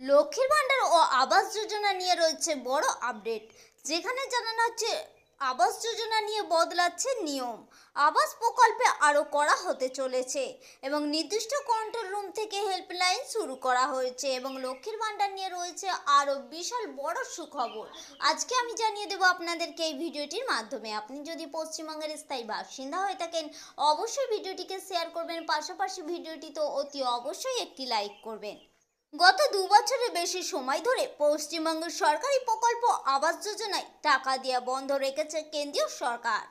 লক্ষ্মীর ভাণ্ডার ও আবাস যোজনা নিয়ে রয়েছে বড় আপডেট, যেখানে জানানো হচ্ছে আবাস যোজনা নিয়ে বদলাচ্ছে নিয়ম। আবাস প্রকল্পে আরও করা হতে চলেছে এবং নির্দিষ্ট কন্ট্রোল রুম থেকে হেল্পলাইন শুরু করা হয়েছে এবং লক্ষ্মীর ভাণ্ডার নিয়ে রয়েছে আরও বিশাল বড় সুখবর। আজকে আমি জানিয়ে দেবো আপনাদেরকে এই ভিডিওটির মাধ্যমে। আপনি যদি পশ্চিমবঙ্গের স্থায়ী বাসিন্দা হয়ে থাকেন, অবশ্যই ভিডিওটিকে শেয়ার করবেন। পাশাপাশি ভিডিওটি তো অতি অবশ্যই একটি লাইক করবেন। গত দু বছরের বেশি সময় ধরে পশ্চিমবঙ্গের সরকারি প্রকল্প আবাস যোজনায় টাকা দেওয়া বন্ধ রেখেছে কেন্দ্রীয় সরকার।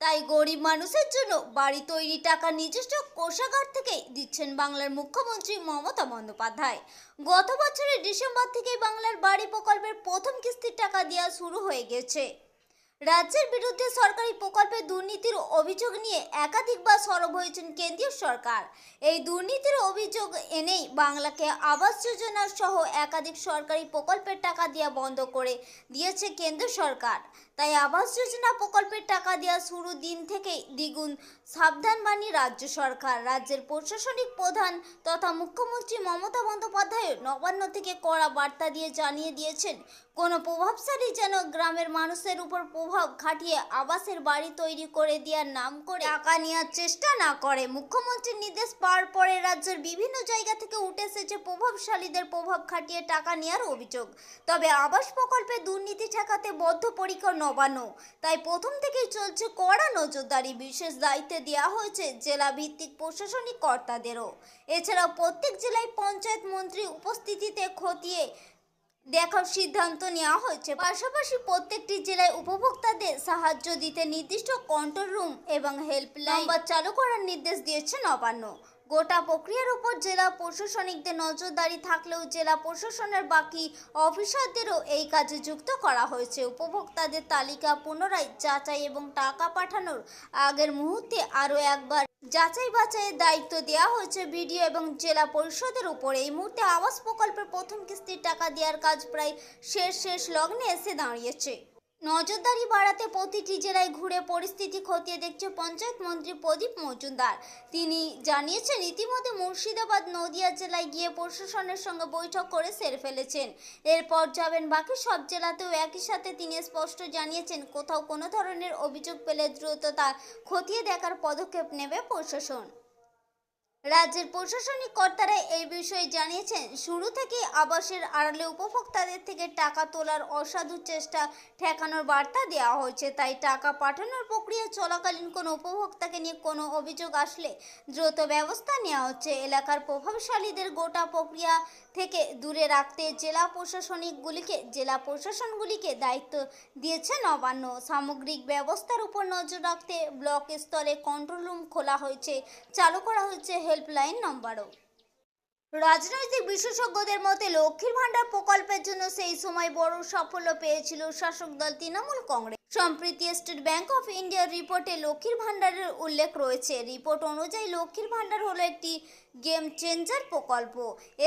তাই গরিব মানুষের জন্য বাড়ি তৈরি টাকা নিজস্ব কোষাগার থেকেই দিচ্ছেন বাংলার মুখ্যমন্ত্রী মমতা বন্দ্যোপাধ্যায়। গত বছরের ডিসেম্বর থেকেই বাংলার বাড়ি প্রকল্পের প্রথম কিস্তির টাকা দেওয়া শুরু হয়ে গেছে। রাজ্যের বিরুদ্ধে সরকারি প্রকল্পে দুর্নীতির অভিযোগ নিয়ে একাধিকবার সরব হয়েছেন কেন্দ্রীয় সরকার। এই দুর্নীতির অভিযোগ এনেই বাংলাকে আবাস যোজনা সহ একাধিক সরকারি প্রকল্পের টাকা দেওয়া বন্ধ করে দিয়েছে কেন্দ্র সরকার। তাই আবাস যোজনা প্রকল্পের টাকা দেওয়া শুরু দিন থেকেই দ্বিগুণ সাবধান বাণী রাজ্য সরকার। রাজ্যের প্রশাসনিক প্রধান তথা মুখ্যমন্ত্রী মমতা বন্দ্যোপাধ্যায় নবান্ন থেকে কড়া বার্তা দিয়ে জানিয়ে দিয়েছেন কোনো প্রভাবশালী যেন গ্রামের মানুষের উপর প্রভাব খাটিয়ে আবাসের বাড়ি তৈরি করে দেওয়ার নাম করে টাকা নেওয়ার চেষ্টা না করে। মুখ্যমন্ত্রীর নির্দেশ পাওয়ার পরে রাজ্যের বিভিন্ন জায়গা থেকে উঠে এসেছে প্রভাবশালীদের প্রভাব খাটিয়ে টাকা নেওয়ার অভিযোগ। তবে আবাস প্রকল্পে দুর্নীতি ঠেকাতে বদ্ধপরিকর নবান্ন। তাই প্রথম থেকেই চলছে কড়া নজরদারি। বিশেষ দায়িত্বে দেওয়া হয়েছে জেলা ভিত্তিক প্রশাসনিক কর্তাদেরও। এছাড়াও প্রত্যেক জেলায় পঞ্চায়েত মন্ত্রী উপস্থিতিতে খতিয়ে দেখার সিদ্ধান্ত নেওয়া হয়েছে। পাশাপাশি প্রত্যেকটি জেলায় উপভোক্তাদের সাহায্য দিতে নির্দিষ্ট কন্ট্রোল রুম এবং হেল্পলাইন নাম্বার চালু করার নির্দেশ দিয়েছে নবান্ন। গোটা প্রক্রিয়ার উপর জেলা প্রশাসনিকদের নজরদারি থাকলেও জেলা প্রশাসনের বাকি অফিসারদেরও এই কাজে যুক্ত করা হয়েছে। উপভোক্তাদের তালিকা পুনরায় যাচাই এবং টাকা পাঠানোর আগের মুহূর্তে আরও একবার যাচাই বাছাইয়ের দায়িত্ব দেওয়া হয়েছে বিডিও এবং জেলা পরিষদের উপরে। এই মুহূর্তে আবাস প্রকল্পের প্রথম কিস্তির টাকা দেওয়ার কাজ প্রায় শেষ শেষ লগ্নে এসে দাঁড়িয়েছে। নজরদারি বাড়াতে প্রতিটি জেলায় ঘুরে পরিস্থিতি খতিয়ে দেখছে পঞ্চায়েত মন্ত্রী প্রদীপ মজুমদার। তিনি জানিয়েছেন, ইতিমধ্যে মুর্শিদাবাদ নদিয়া জেলায় গিয়ে প্রশাসনের সঙ্গে বৈঠক করে সেরে ফেলেছেন। এরপর যাবেন বাকি সব জেলাতেও একই সাথে তিনি স্পষ্ট জানিয়েছেন, কোথাও কোনো ধরনের অভিযোগ পেলে দ্রুত তা খতিয়ে দেখার পদক্ষেপ নেবে প্রশাসন। রাজ্যের প্রশাসনিক কর্তারা এই বিষয়ে জানিয়েছেন, শুরু থেকেই আবাসের আড়ালে উপভোক্তাদের থেকে টাকা তোলার অসাধু চেষ্টা ঠেকানোর বার্তা দেওয়া হয়েছে। তাই টাকা পাঠানোর প্রক্রিয়া চলাকালীন কোনো উপভোক্তাকে নিয়ে কোনো অভিযোগ আসলে দ্রুত ব্যবস্থা নেওয়া হচ্ছে। এলাকার প্রভাবশালীদের গোটা প্রক্রিয়া থেকে দূরে রাখতে জেলা প্রশাসনিকগুলিকে, জেলা প্রশাসনগুলিকে দায়িত্ব দিয়েছে নবান্ন। সামগ্রিক ব্যবস্থার উপর নজর রাখতে ব্লক স্তরে কন্ট্রোল রুম খোলা হয়েছে, চালু করা হয়েছে হেল্পলাইন নম্বরও রাজনৈতিক বিশেষজ্ঞদের মতে লক্ষ্মীর ভাণ্ডার প্রকল্পের জন্য সেই সময় বড় সাফল্য পেয়েছিল শাসক দল তৃণমূল কংগ্রেস। সম্প্রতি স্টেট ব্যাংক অফ ইন্ডিয়ার রিপোর্টে লক্ষ্মীর ভাণ্ডারের উল্লেখ রয়েছে। রিপোর্ট অনুযায়ী লক্ষ্মীর ভাণ্ডার হলো একটি গেম চেঞ্জার প্রকল্প।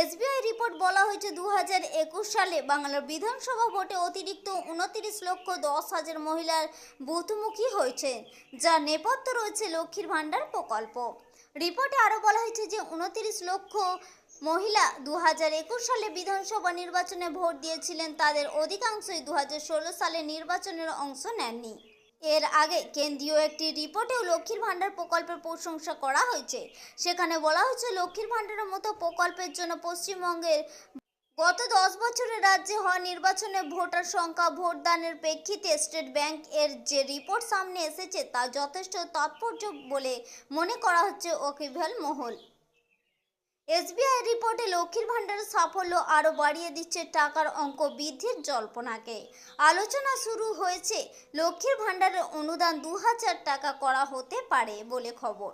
এসবিআই রিপোর্ট বলা হয়েছে দু হাজার একুশ সালে বাংলার বিধানসভা ভোটে অতিরিক্ত উনতিরিশ লক্ষ দশ হাজার মহিলার বুথমুখী হয়েছে যা নেপথ্য রয়েছে লক্ষ্মীর ভাণ্ডার প্রকল্প। রিপোর্টে আরও বলা হয়েছে যে উনত্রিশ লক্ষ মহিলা দু হাজার একুশ সালে বিধানসভা নির্বাচনে ভোট দিয়েছিলেন। তাদের অধিকাংশই দু হাজার ষোলো সালে নির্বাচনের অংশ নেননি। এর আগে কেন্দ্রীয় একটি রিপোর্টেও লক্ষ্মীর ভাণ্ডার প্রকল্পের প্রশংসা করা হয়েছে। সেখানে বলা হয়েছে, লক্ষ্মীর ভাণ্ডারের মতো প্রকল্পের জন্য পশ্চিমবঙ্গের গত দশ বছরে রাজ্যে হওয়া নির্বাচনে ভোটার সংখ্যা, ভোটদানের প্রেক্ষিতে স্টেট ব্যাংক এর যে রিপোর্ট সামনে এসেছে তা যথেষ্ট তাৎপর্য বলে মনে করা হচ্ছে ওকিভেল মহল। এসবিআই রিপোর্টে লক্ষ্মীর ভাণ্ডারের সাফল্য আরও বাড়িয়ে দিচ্ছে টাকার অঙ্ক বৃদ্ধির জল্পনাকে। আলোচনা শুরু হয়েছে, লক্ষ্মীর ভাণ্ডারের অনুদান দু হাজার টাকা করা হতে পারে বলে খবর।